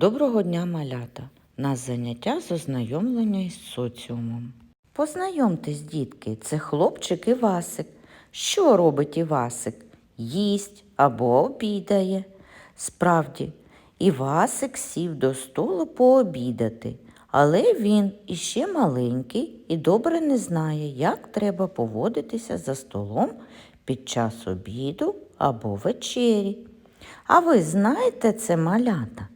Доброго дня, малята! У нас заняття з ознайомлення із соціумом. Познайомтесь, дітки, це хлопчик Івасик. Що робить Івасик? Їсть або обідає. Справді, Івасик сів до столу пообідати, але він іще маленький і добре не знає, як треба поводитися за столом під час обіду або вечері. А ви знаєте це малята?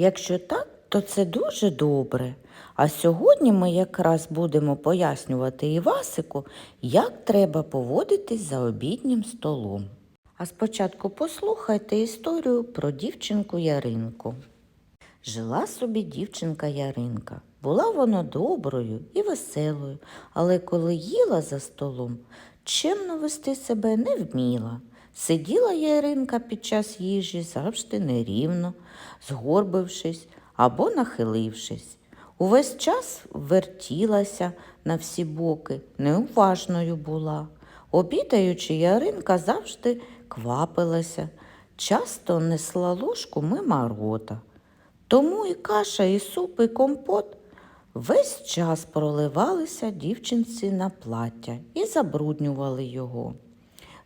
Якщо так, то це дуже добре. А сьогодні ми якраз будемо пояснювати Івасику, як треба поводитись за обіднім столом. А спочатку послухайте історію про дівчинку Яринку. Жила собі дівчинка Яринка. Була вона доброю і веселою, але коли їла за столом, чемно вести себе не вміла. Сиділа Яринка під час їжі завжди нерівно, згорбившись або нахилившись. Увесь час вертілася на всі боки, неуважною була. Обідаючи, Яринка завжди квапилася, часто несла ложку мимо рота. Тому і каша, і суп, і компот весь час проливалися дівчинці на плаття і забруднювали його.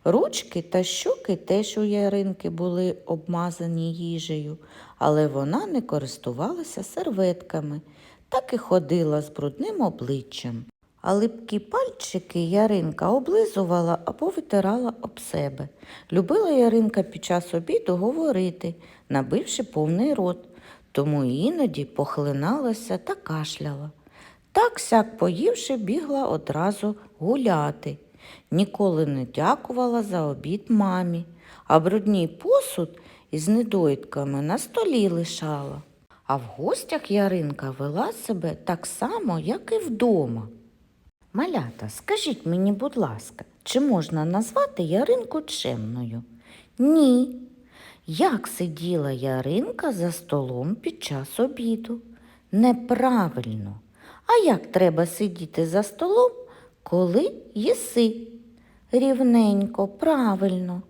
Ручки та щоки теж у Яринки були обмазані їжею, але вона не користувалася серветками, так і ходила з брудним обличчям. А липкі пальчики Яринка облизувала або витирала об себе. Любила Яринка під час обіду говорити, набивши повний рот, тому іноді похлиналася та кашляла. Так сяк поївши, бігла одразу гуляти. Ніколи не дякувала за обід мамі, а брудній посуд із недоїдками на столі лишала. А в гостях Яринка вела себе так само, як і вдома. Малята, скажіть мені, будь ласка, чи можна назвати Яринку чемною? Ні. Як сиділа Яринка за столом під час обіду? Неправильно. А як треба сидіти за столом, коли їси? Рівненько, правильно.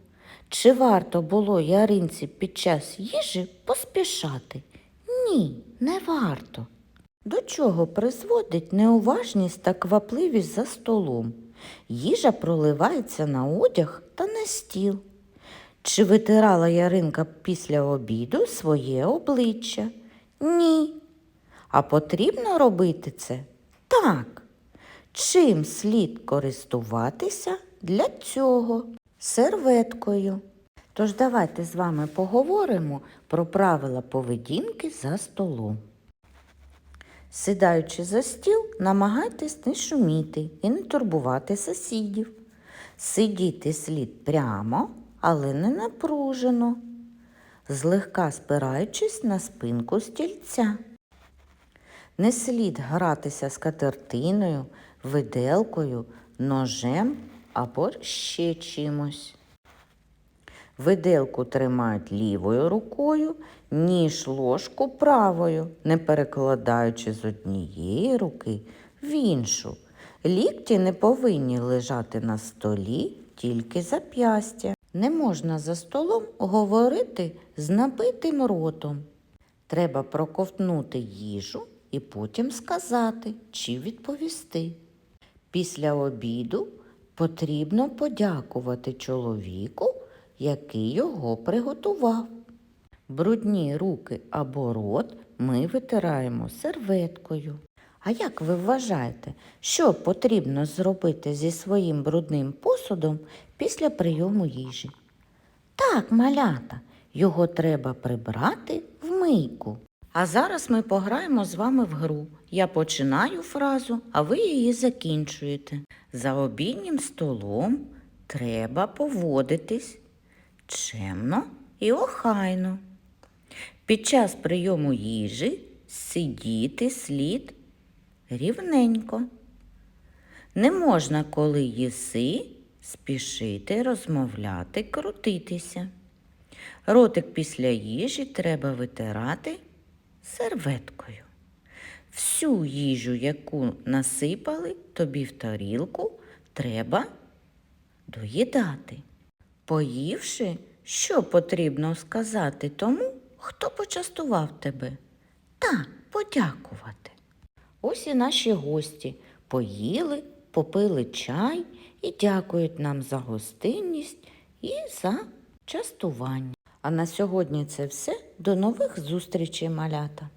Чи варто було Яринці під час їжі поспішати? Ні, не варто. До чого призводить неуважність та квапливість за столом? Їжа проливається на одяг та на стіл. Чи витирала Яринка після обіду своє обличчя? Ні. А потрібно робити це? Так. Чим слід користуватися для цього? Серветкою. Тож давайте з вами поговоримо про правила поведінки за столом. Сідаючи за стіл, намагайтесь не шуміти і не турбувати сусідів. Сидіти слід прямо, але не напружено, злегка спираючись на спинку стільця. Не слід гратися скатертиною, виделкою, ножем або ще чимось. Виделку тримають лівою рукою, ніж ложку правою, не перекладаючи з однієї руки в іншу. Лікті не повинні лежати на столі, тільки зап'ястя. Не можна за столом говорити з набитим ротом. Треба проковтнути їжу і потім сказати чи відповісти. Після обіду потрібно подякувати чоловіку, який його приготував. Брудні руки або рот ми витираємо серветкою. А як ви вважаєте, що потрібно зробити зі своїм брудним посудом після прийому їжі? Так, малята, його треба прибрати в мийку. А зараз ми пограємо з вами в гру. Я починаю фразу, а ви її закінчуєте. За обіднім столом треба поводитись чемно і охайно. Під час прийому їжі сидіти слід рівненько. Не можна, коли їси, спішити, розмовляти, крутитися. Ротик після їжі треба витирати серветкою. Всю їжу, яку насипали тобі в тарілку, треба доїдати. Поївши, що потрібно сказати тому, хто почастував тебе? Так, подякувати. Ось і наші гості поїли, попили чай і дякують нам за гостинність і за частування. А на сьогодні це все. До нових зустрічей, малята!